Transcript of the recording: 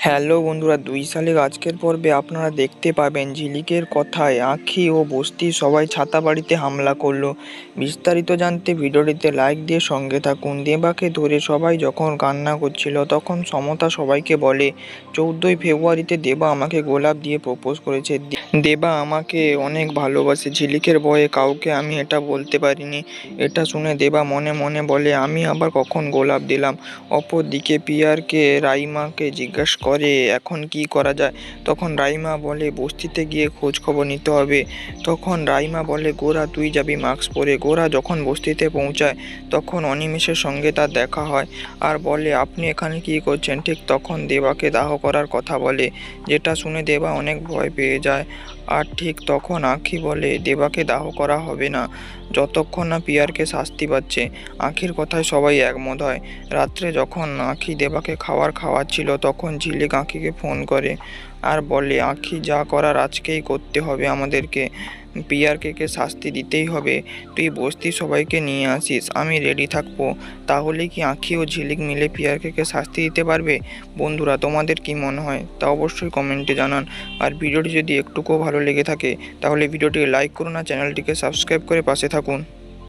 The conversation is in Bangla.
হ্যালো বন্ধুরা, দুই সালের আজকের পর্বে আপনারা দেখতে পাবেন ঝিলিকের কথায় আঁখি ও বস্তি সবাই ছাতা বাড়িতে হামলা করল। বিস্তারিত জানতে ভিডিওটিতে লাইক দিয়ে সঙ্গে থাকুন। দেবাকে ধরে সবাই যখন কান্না করছিল, তখন সমতা সবাইকে বলে, চৌদ্দই ফেব্রুয়ারিতে দেবা আমাকে গোলাপ দিয়ে প্রপোজ করেছে। দেবা আমাকে অনেক ভালোবাসে। ঝিলিকের ভয়ে কাউকে আমি এটা বলতে পারিনি। এটা শুনে দেবা মনে মনে বলে, আমি আবার কখন গোলাপ দিলাম? অপরদিকে পিয়ারকে, রাইমাকে জিজ্ঞেস করে এখন কি করা যায়? তখন রাইমা বলে, বস্তিতে গিয়ে খোঁজ খবর নিতে হবে। তখন রাইমা বলে, গোরা তুই যাবি মাস্ক পরে। গোরা যখন বস্তিতে পৌঁছায়, তখন অনিমেষের সঙ্গে তার দেখা হয় আর বলে, আপনি এখানে কি করছেন? ঠিক তখন দেবাকে দাহ করার কথা বলে, যেটা শুনে দেবা অনেক ভয় পেয়ে যায়। আর ঠিক তখন আঁখি বলে, দেবাকে দাহ করা হবে না। যতক্ষণ না পিয়ারকে শাস্তি পাচ্ছে, আখির কথায় সবাই একমত হয়। রাত্রে যখন আখি দেবাকে খাওয়ার খাওয়াচ্ছিল, তখন ঝিলিক আঁখিকে ফোন করে আর বলে, আঁখি যা করার আজকেই করতে হবে আমাদেরকে। পিয়ারকে শাস্তি দিতেই হবে। তুই বস্তি সবাইকে নিয়ে আসিস, আমি রেডি থাকব। তাহলে কি আঁখি ও ঝিলিক মিলে পিয়ারকে শাস্তি দিতে পারবে? বন্ধুরা, তোমাদের কি মনে হয়? তা অবশ্যই কমেন্টে জানান। আর ভিডিওটি যদি একটুকুও ভালো লেগে থাকে, তাহলে ভিডিওটি লাইক করুন আর চ্যানেলটিকে সাবস্ক্রাইব করে পাশে থাকুন।